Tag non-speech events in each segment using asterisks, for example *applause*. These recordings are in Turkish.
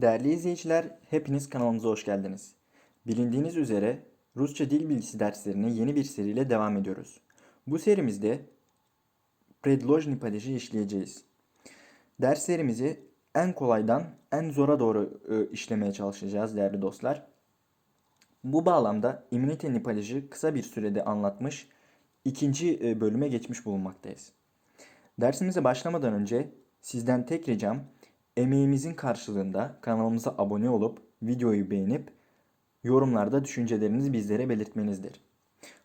Değerli izleyiciler, hepiniz kanalımıza hoş geldiniz. Bilindiğiniz üzere Rusça dil bilgisi derslerine yeni bir seriyle devam ediyoruz. Bu serimizde Predlojni Padeş'i işleyeceğiz. Derslerimizi en kolaydan en zora doğru e, işlemeye çalışacağız değerli dostlar. Bu bağlamda immunite nipalajı kısa bir sürede anlatmış, ikinci e, bölüme geçmiş bulunmaktayız. Dersimize başlamadan önce sizden tek ricam emeğimizin karşılığında kanalımıza abone olup videoyu beğenip yorumlarda düşüncelerinizi bizlere belirtmenizdir.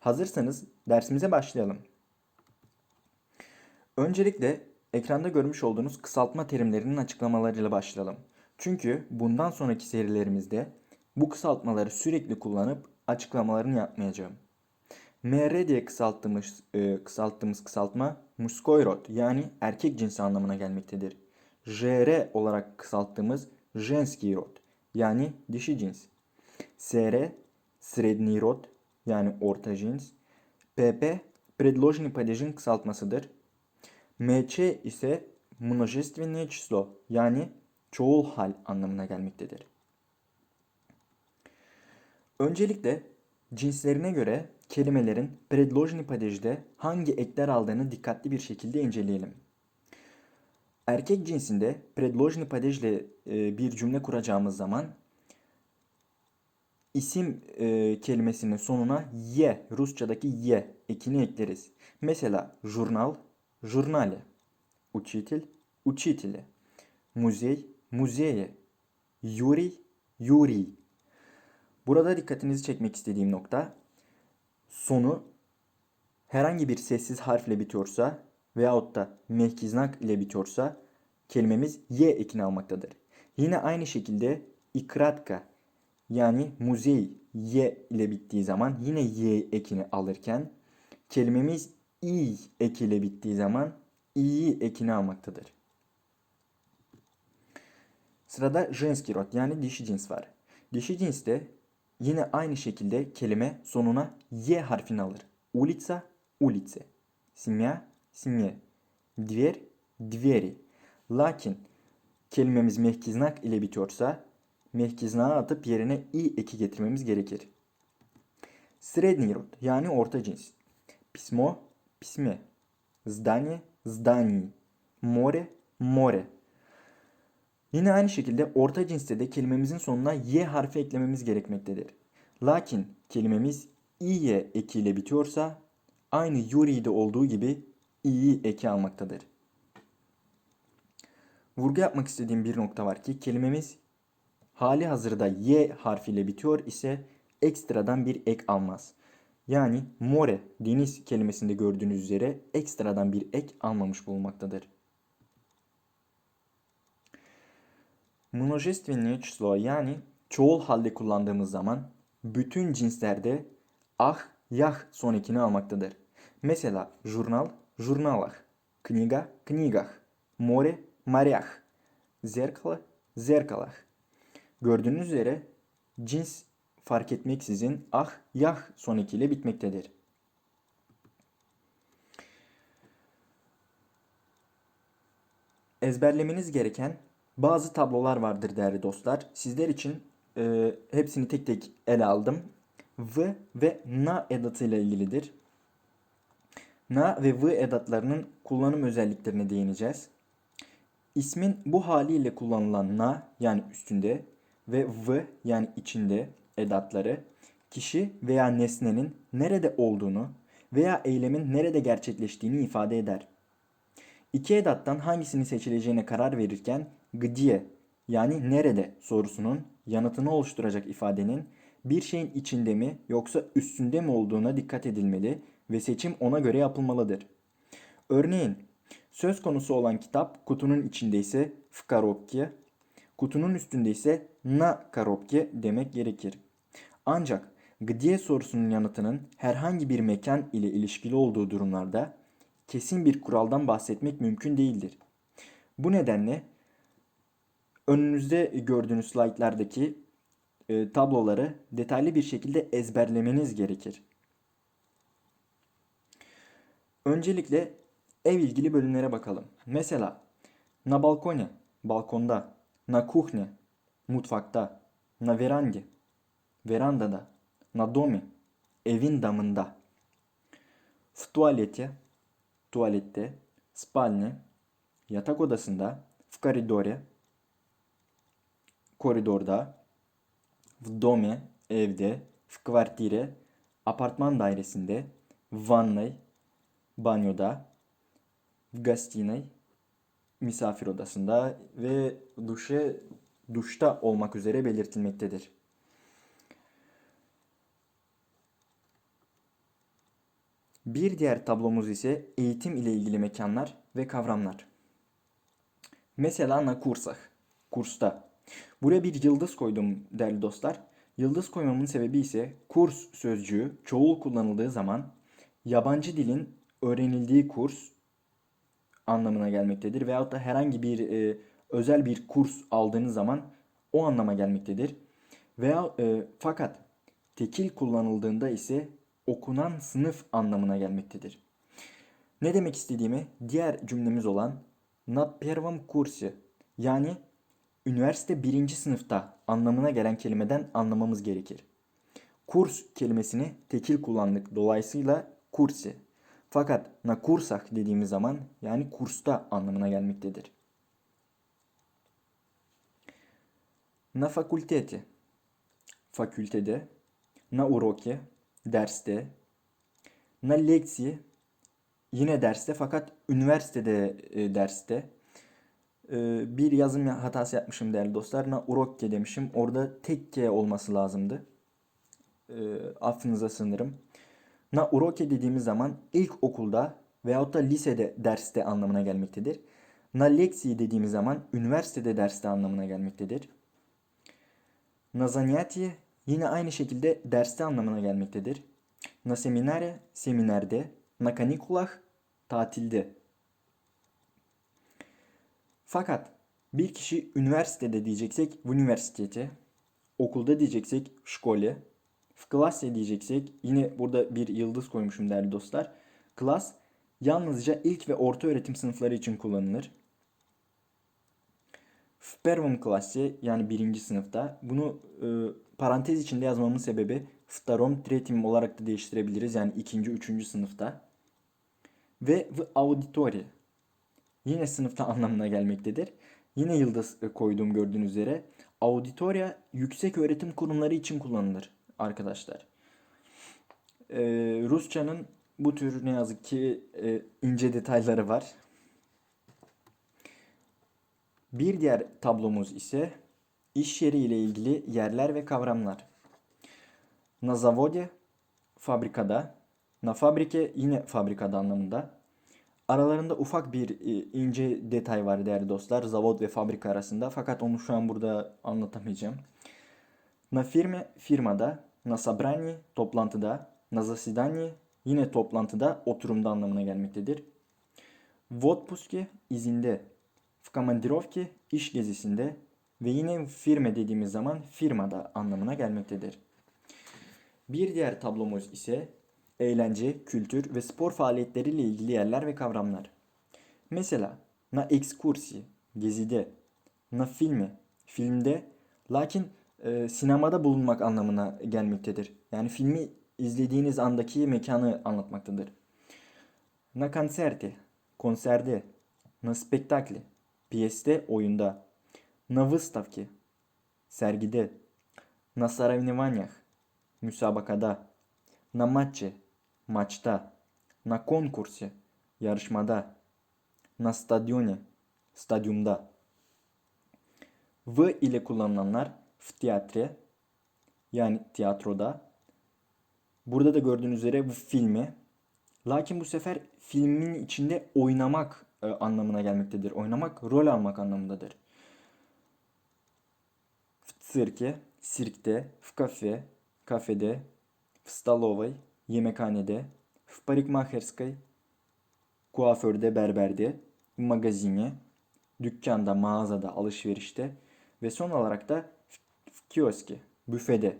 Hazırsanız dersimize başlayalım. Öncelikle ekranda görmüş olduğunuz kısaltma terimlerinin açıklamalarıyla başlayalım. Çünkü bundan sonraki serilerimizde bu kısaltmaları sürekli kullanıp açıklamalarını yapmayacağım. MR diye kısalttığımız, e, kısalttığımız kısaltma muskoyrot yani erkek cinsi anlamına gelmektedir. JR olarak kısalttığımız женский род yani dişi cins. SR средний род yani orta cins. PP предложенный падежin kısaltmasıdır. MC ise множественное число yani çoğul hal anlamına gelmektedir. Öncelikle cinslerine göre kelimelerin предложенный падежde hangi ekler aldığını dikkatli bir şekilde inceleyelim. erkek cinsinde predlojni padeş ile e, bir cümle kuracağımız zaman isim e, kelimesinin sonuna ye, Rusçadaki ye ekini ekleriz. Mesela jurnal, jurnale, uçitil, uçitile, muzey, muzeye, yuri, yuri. Burada dikkatinizi çekmek istediğim nokta sonu herhangi bir sessiz harfle bitiyorsa veyahut da mehkiznak ile bitiyorsa kelimemiz y ekini almaktadır. Yine aynı şekilde ikratka yani muzey y ile bittiği zaman yine y ekini alırken kelimemiz i eki ile bittiği zaman i'yi ekini almaktadır. Sırada женский rod yani dişi cins var. Dişi cinste yine aynı şekilde kelime sonuna y harfini alır. Улица, улице. Семья, simge diğer diğeri. Lakin kelimemiz mehkiznak ile bitiyorsa mehkiznağı atıp yerine i eki getirmemiz gerekir. Srednyi yani orta cins. Pismo, pisme. Zdanie, zdani. More, more. Yine aynı şekilde orta cinste de kelimemizin sonuna y harfi eklememiz gerekmektedir. Lakin kelimemiz iye ekiyle bitiyorsa aynı yuri'de olduğu gibi i'yi eki almaktadır. Vurgu yapmak istediğim bir nokta var ki kelimemiz hali hazırda y harfiyle bitiyor ise ekstradan bir ek almaz. Yani more deniz kelimesinde gördüğünüz üzere ekstradan bir ek almamış bulunmaktadır. Множественное число yani çoğul halde kullandığımız zaman bütün cinslerde ah, yah son ekini almaktadır. Mesela jurnal, журналах, книга, книгах, море, морях, зеркало, зеркалах. Gördüğünüz üzere cins fark etmeksizin ah, yah son ekiyle bitmektedir. Ezberlemeniz gereken bazı tablolar vardır değerli dostlar. Sizler için e, hepsini tek tek ele aldım. V ve na edatıyla ilgilidir. Na ve V edatlarının kullanım özelliklerine değineceğiz. İsmin bu haliyle kullanılan na yani üstünde ve v yani içinde edatları kişi veya nesnenin nerede olduğunu veya eylemin nerede gerçekleştiğini ifade eder. İki edattan hangisini seçileceğine karar verirken gdiye yani nerede sorusunun yanıtını oluşturacak ifadenin bir şeyin içinde mi yoksa üstünde mi olduğuna dikkat edilmeli ve seçim ona göre yapılmalıdır. Örneğin söz konusu olan kitap kutunun içinde ise в коробке, kutunun üstünde ise na коробке demek gerekir. Ancak где sorusunun yanıtının herhangi bir mekan ile ilişkili olduğu durumlarda kesin bir kuraldan bahsetmek mümkün değildir. Bu nedenle önünüzde gördüğünüz slaytlardaki e, tabloları detaylı bir şekilde ezberlemeniz gerekir. Öncelikle ev ilgili bölümlere bakalım. Mesela na balkonie, balkonda, na kuhne, mutfakta, na verangi, verandada, na domi, evin damında, в туалете, tuvalette, спальне, yatak odasında, в коридоре, koridorda, в доме, evde, в квартире, apartman dairesinde, в ванной, banyoda, gastine, misafir odasında ve duşe duşta olmak üzere belirtilmektedir. Bir diğer tablomuz ise eğitim ile ilgili mekanlar ve kavramlar. Mesela na kursah, kursta. Buraya bir yıldız koydum değerli dostlar. Yıldız koymamın sebebi ise kurs sözcüğü çoğul kullanıldığı zaman yabancı dilin öğrenildiği kurs anlamına gelmektedir. Veyahut da herhangi bir e, özel bir kurs aldığınız zaman o anlama gelmektedir. Veya e, fakat tekil kullanıldığında ise okunan sınıf anlamına gelmektedir. Ne demek istediğimi diğer cümlemiz olan na первом kursi yani üniversite birinci sınıfta anlamına gelen kelimeden anlamamız gerekir. Kurs kelimesini tekil kullandık. Dolayısıyla kursi. fakat na kursah dediğimiz zaman yani kursta anlamına gelmektedir. Na fakulteti fakültede, na uroke derste, na leksiye yine derste fakat üniversitede e, derste e, bir yazım hatası yapmışım değerli dostlar. Na urokke demişim. Orada tekke olması lazımdı. E, affınıza sınırım. Na uroke dediğimiz zaman ilk okulda veyahut da lisede derste anlamına gelmektedir. Na leksi dediğimiz zaman üniversitede derste anlamına gelmektedir. Na zanyati yine aynı şekilde derste anlamına gelmektedir. Na seminare seminerde, na kanikulah tatilde. Fakat bir kişi üniversitede diyeceksek üniversitete, okulda diyeceksek şkole, Classe diyeceksek yine burada bir yıldız koymuşum değerli dostlar. Class yalnızca ilk ve orta öğretim sınıfları için kullanılır. Fperum klasi yani birinci sınıfta. Bunu e, parantez içinde yazmamın sebebi Ftarom Tretim olarak da değiştirebiliriz. Yani ikinci, üçüncü sınıfta. Ve v auditori. Yine sınıfta *laughs* anlamına gelmektedir. Yine yıldız e, koyduğum gördüğünüz üzere. Auditoria yüksek öğretim kurumları için kullanılır arkadaşlar. Ee, Rusçanın bu tür ne yazık ki e, ince detayları var. Bir diğer tablomuz ise iş yeri ile ilgili yerler ve kavramlar. Na zavode fabrikada, na fabrike yine fabrikada anlamında. Aralarında ufak bir e, ince detay var değerli dostlar. Zavod ve fabrika arasında. Fakat onu şu an burada anlatamayacağım. Na firme firmada, na собрании toplantıda, na заседании yine toplantıda, oturumda anlamına gelmektedir. В отпуске izinde, в командировке iş gezisinde ve yine firme dediğimiz zaman firmada anlamına gelmektedir. Bir diğer tablomuz ise eğlence, kültür ve spor faaliyetleriyle ilgili yerler ve kavramlar. Mesela na ekskursi, gezide, na filmi, filmde, lakin e, sinemada bulunmak anlamına gelmektedir. Yani filmi izlediğiniz andaki mekanı anlatmaktadır. Na konserti, konserde, na spektakli, piyeste, oyunda, na выставке, sergide, na соревнованиях, müsabakada, na матче, maçta, na konkursi, yarışmada, na стадионе, stadyumda. V ile kullanılanlar в театре yani tiyatroda. Burada da gördüğünüz üzere bu filmi. Lakin bu sefer filmin içinde oynamak e, anlamına gelmektedir. Oynamak, rol almak anlamındadır. В цирке, sirkte, в кафе, kafede, в столовой, yemekhanede, в парикмахерской, kuaförde, berberde, в магазине, dükkanda, mağazada, alışverişte ve son olarak da в kioski, büfede.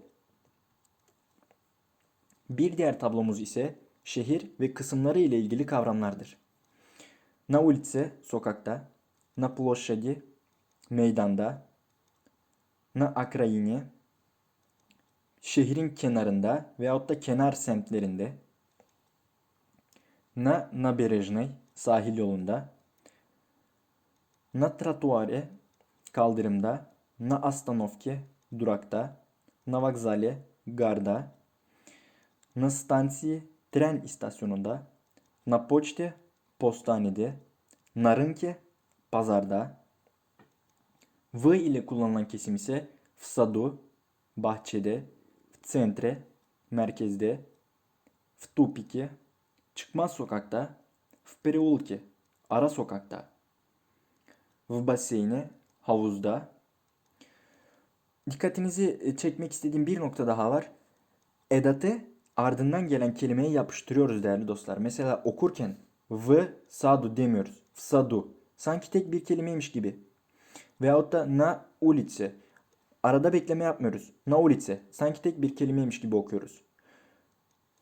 Bir diğer tablomuz ise şehir ve kısımları ile ilgili kavramlardır. Na ulice, sokakta, na ploşadi, meydanda, na akrayini, şehrin kenarında veyahut da kenar semtlerinde, na naberejnay, sahil yolunda, na tratuare, kaldırımda, na astanovke, durakta na вокзале garda na станции tren istasyonunda na почте postanede na рынке pazarda V ile kullanılan kesim ise в саду bahçede в центре merkezde в тупике çıkmaz sokakta в переулке ara sokakta в бассейне havuzda dikkatinizi e, çekmek istediğim bir nokta daha var. Edatı ardından gelen kelimeye yapıştırıyoruz değerli dostlar. Mesela okurken v sadu demiyoruz. Sadu. Sanki tek bir kelimeymiş gibi. Veyahut da na ulice. Arada bekleme yapmıyoruz. Na ulice. Sanki tek bir kelimeymiş gibi okuyoruz.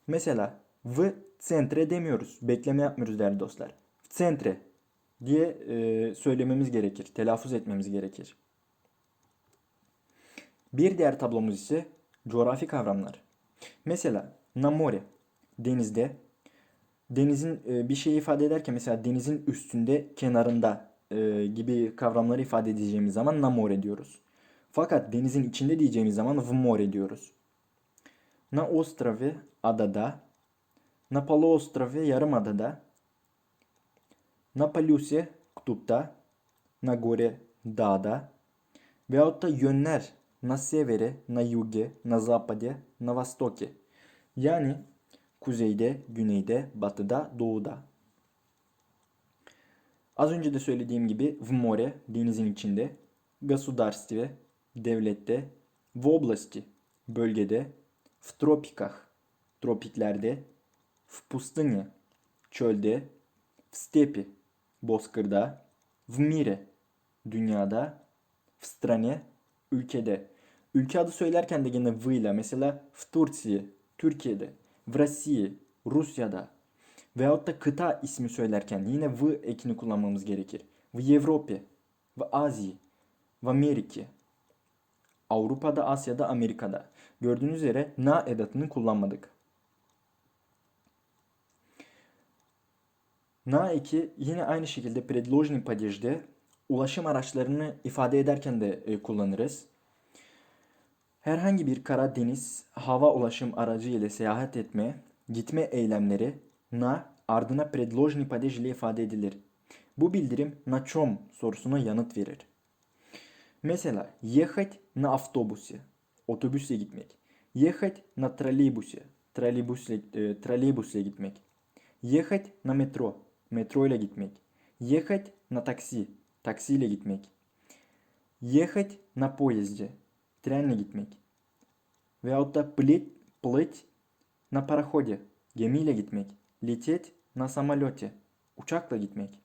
Mesela v centre demiyoruz. Bekleme yapmıyoruz değerli dostlar. Centre diye e, söylememiz gerekir. Telaffuz etmemiz gerekir. Bir diğer tablomuz ise coğrafi kavramlar. Mesela namore denizde denizin e, bir şeyi ifade ederken mesela denizin üstünde, kenarında e, gibi kavramları ifade edeceğimiz zaman namore diyoruz. Fakat denizin içinde diyeceğimiz zaman vmore diyoruz. Na ostravi adada, na paloostrovi yarım adada, na palusi kutupta, na gore dağda veyahut da yönler на севере, на юге, на западе, на востоке. Yani kuzeyde, güneyde, batıda, doğuda. Az önce de söylediğim gibi в море, denizin içinde, государстве, devlette, в области, bölgede, в тропиках, tropiklerde, в пустыне, çölde, в степи, bozkırda, в мире, dünyada, в стране, ülkede. Ülke adı söylerken de yine v ile mesela в Турции, Türkiye'de, в России, Rusya'da veyahut da kıta ismi söylerken yine v ekini kullanmamız gerekir. В Европе, в Азии, в Америке. Avrupa'da, Asya'da, Amerika'da. Gördüğünüz üzere na edatını kullanmadık. Na eki yine aynı şekilde предложный падежde ulaşım araçlarını ifade ederken de e, kullanırız. Herhangi bir kara, deniz, hava ulaşım aracı ile seyahat etme, gitme eylemleri na ardına predlojni padej ile ifade edilir. Bu bildirim na çom sorusuna yanıt verir. Mesela yehat na avtobüse, otobüsle gitmek. Yehat na trolleybüse, trolleybüsle, e, gitmek. Yehat na metro, metro ile gitmek. Yehat na taksi, taksiyle gitmek. Ехать на поезде, trenle gitmek. Veyahut da плыть, плыть на пароходе, gemiyle gitmek. Лететь на самолете, uçakla gitmek.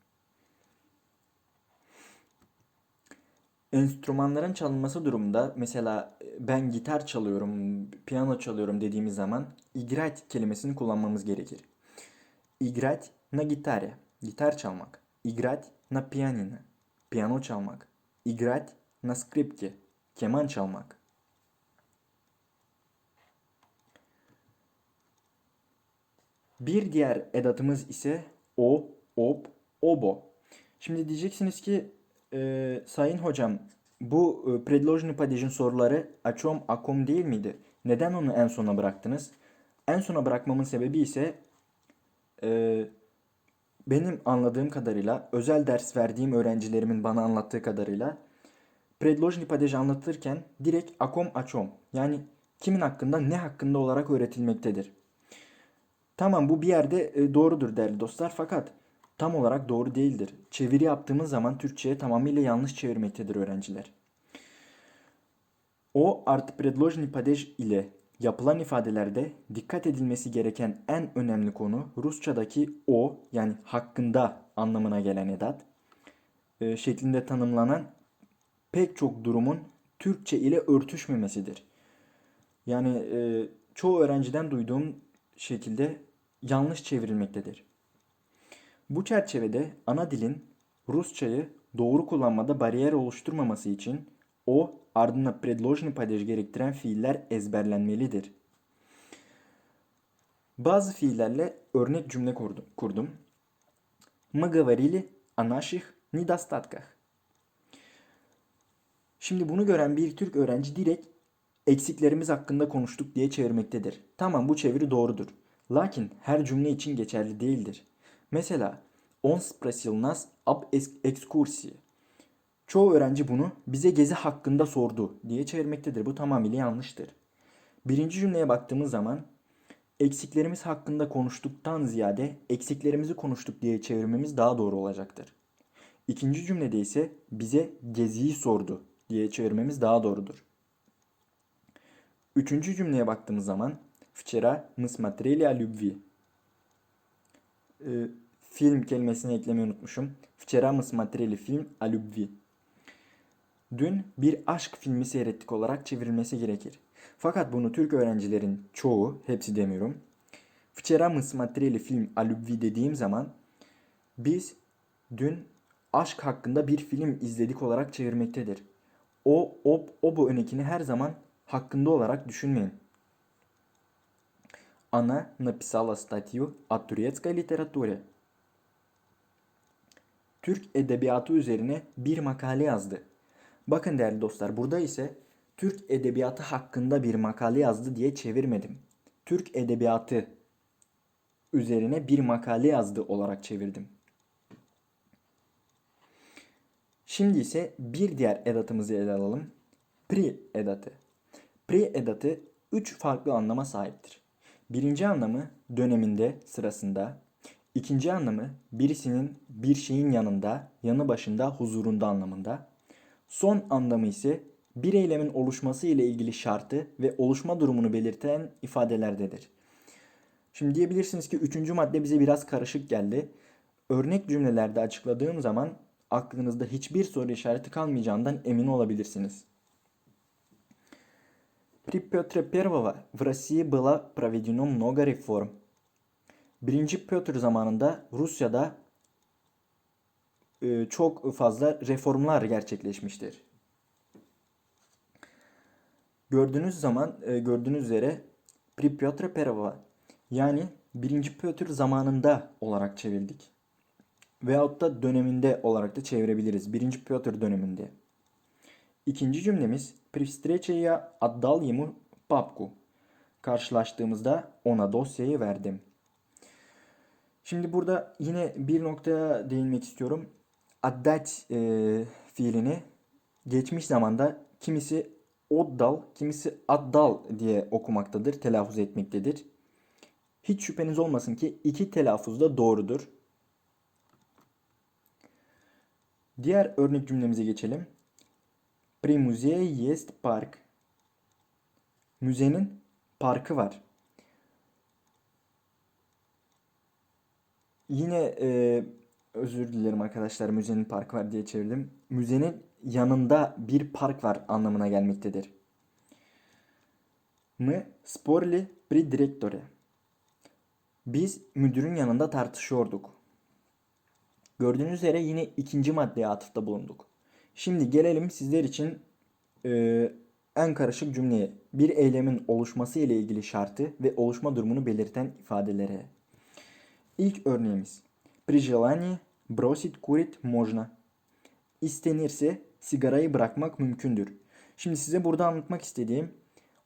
Enstrümanların çalınması durumunda mesela e, ben gitar çalıyorum, piyano çalıyorum dediğimiz zaman играть kelimesini kullanmamız gerekir. Играть на гитаре, gitar çalmak. Играть на пианино, piyano çalmak. Играть на скрипке, keman çalmak. Bir diğer edatımız ise o, op, obo. Şimdi diyeceksiniz ki e, sayın hocam bu e, предложенный падежin soruları açom akom değil miydi? Neden onu en sona bıraktınız? En sona bırakmamın sebebi ise e, benim anladığım kadarıyla özel ders verdiğim öğrencilerimin bana anlattığı kadarıyla predlojni padeji anlatılırken direkt akom açom yani kimin hakkında ne hakkında olarak öğretilmektedir. Tamam bu bir yerde e, doğrudur değerli dostlar fakat tam olarak doğru değildir. Çeviri yaptığımız zaman Türkçe'ye tamamıyla yanlış çevirmektedir öğrenciler. O artı predlojni padej ile yapılan ifadelerde dikkat edilmesi gereken en önemli konu Rusçadaki o yani hakkında anlamına gelen edat e, şeklinde tanımlanan pek çok durumun Türkçe ile örtüşmemesidir. Yani e, çoğu öğrenciden duyduğum şekilde yanlış çevrilmektedir. Bu çerçevede ana dilin Rusçayı doğru kullanmada bariyer oluşturmaması için o ardına предложенный падеж gerektiren fiiller ezberlenmelidir. Bazı fiillerle örnek cümle kurdu- kurdum. Мы говорили о наших недостатках. Şimdi bunu gören bir Türk öğrenci direkt eksiklerimiz hakkında konuştuk diye çevirmektedir. Tamam bu çeviri doğrudur. Lakin her cümle için geçerli değildir. Mesela on spresil nas ab es- ekskursi. Çoğu öğrenci bunu bize gezi hakkında sordu diye çevirmektedir. Bu tamamıyla yanlıştır. Birinci cümleye baktığımız zaman eksiklerimiz hakkında konuştuktan ziyade eksiklerimizi konuştuk diye çevirmemiz daha doğru olacaktır. İkinci cümlede ise bize geziyi sordu diye çevirmemiz daha doğrudur. Üçüncü cümleye baktığımız zaman Вчера мы смотрели о любви. Ee, film kelimesini eklemeyi unutmuşum. Вчера мы смотрели фильм о любви. Dün bir aşk filmi seyrettik olarak çevrilmesi gerekir. Fakat bunu Türk öğrencilerin çoğu, hepsi demiyorum. Вчера мы смотрели фильм о любви dediğim zaman biz dün aşk hakkında bir film izledik olarak çevirmektedir. O, o, o bu önekini her zaman hakkında olarak düşünmeyin. Она написала статью о турецкой литературе. Türk edebiyatı üzerine bir makale yazdı. Bakın değerli dostlar burada ise Türk edebiyatı hakkında bir makale yazdı diye çevirmedim. Türk edebiyatı üzerine bir makale yazdı olarak çevirdim. Şimdi ise bir diğer edatımızı ele alalım. Pri edatı. Pri edatı 3 farklı anlama sahiptir. Birinci anlamı döneminde, sırasında. İkinci anlamı birisinin bir şeyin yanında, yanı başında, huzurunda anlamında. Son anlamı ise bir eylemin oluşması ile ilgili şartı ve oluşma durumunu belirten ifadelerdedir. Şimdi diyebilirsiniz ki üçüncü madde bize biraz karışık geldi. Örnek cümlelerde açıkladığım zaman aklınızda hiçbir soru işareti kalmayacağından emin olabilirsiniz. При Петре I в России было проведено много реформ. Birinci Pötr zamanında Rusya'da e, e, çok fazla reformlar gerçekleşmiştir. Gördüğünüz zaman e, gördüğünüz üzere Pri Piotr yani 1. Piotr zamanında olarak çevirdik. Veyahut da döneminde olarak da çevirebiliriz. 1. Piotr döneminde. İkinci cümlemiz Pristrechaya addal yemu papku. Karşılaştığımızda ona dosyayı verdim. Şimdi burada yine bir noktaya değinmek istiyorum addat e, fiilini geçmiş zamanda kimisi oddal, kimisi addal diye okumaktadır, telaffuz etmektedir. Hiç şüpheniz olmasın ki iki telaffuz da doğrudur. Diğer örnek cümlemize geçelim. Primuziye jest park. Müzenin parkı var. Yine e, özür dilerim arkadaşlar müzenin park var diye çevirdim. Müzenin yanında bir park var anlamına gelmektedir. Mı sporli pri direktore. Biz müdürün yanında tartışıyorduk. Gördüğünüz üzere yine ikinci maddeye atıfta bulunduk. Şimdi gelelim sizler için e, en karışık cümleye. Bir eylemin oluşması ile ilgili şartı ve oluşma durumunu belirten ifadelere. İlk örneğimiz. При желании бросить курить можно. İstenirse sigarayı bırakmak mümkündür. Şimdi size burada anlatmak istediğim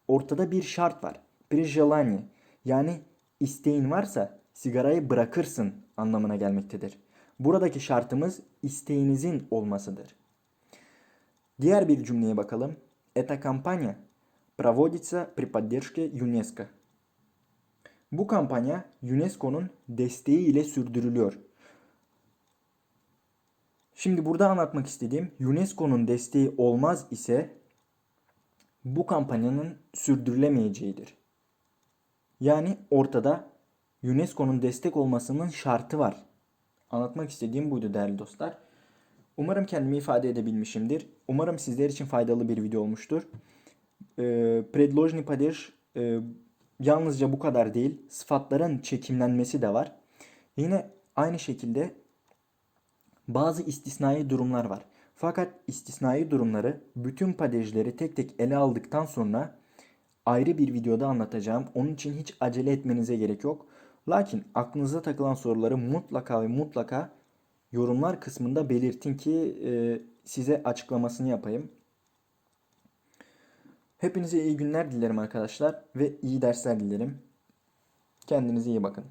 ortada bir şart var. При желании yani isteğin varsa sigarayı bırakırsın anlamına gelmektedir. Buradaki şartımız isteğinizin olmasıdır. Diğer bir cümleye bakalım. Эта кампания проводится при поддержке ЮНЕСКО. Bu kampanya UNESCO'nun desteği ile sürdürülüyor. Şimdi burada anlatmak istediğim UNESCO'nun desteği olmaz ise bu kampanyanın sürdürülemeyeceğidir. Yani ortada UNESCO'nun destek olmasının şartı var. Anlatmak istediğim buydu değerli dostlar. Umarım kendimi ifade edebilmişimdir. Umarım sizler için faydalı bir video olmuştur. Ee, e, Predlojni Padir yalnızca bu kadar değil, sıfatların çekimlenmesi de var. Yine aynı şekilde bazı istisnai durumlar var. Fakat istisnai durumları bütün padejleri tek tek ele aldıktan sonra ayrı bir videoda anlatacağım. Onun için hiç acele etmenize gerek yok. Lakin aklınıza takılan soruları mutlaka ve mutlaka yorumlar kısmında belirtin ki e, size açıklamasını yapayım. Hepinize iyi günler dilerim arkadaşlar ve iyi dersler dilerim. Kendinize iyi bakın.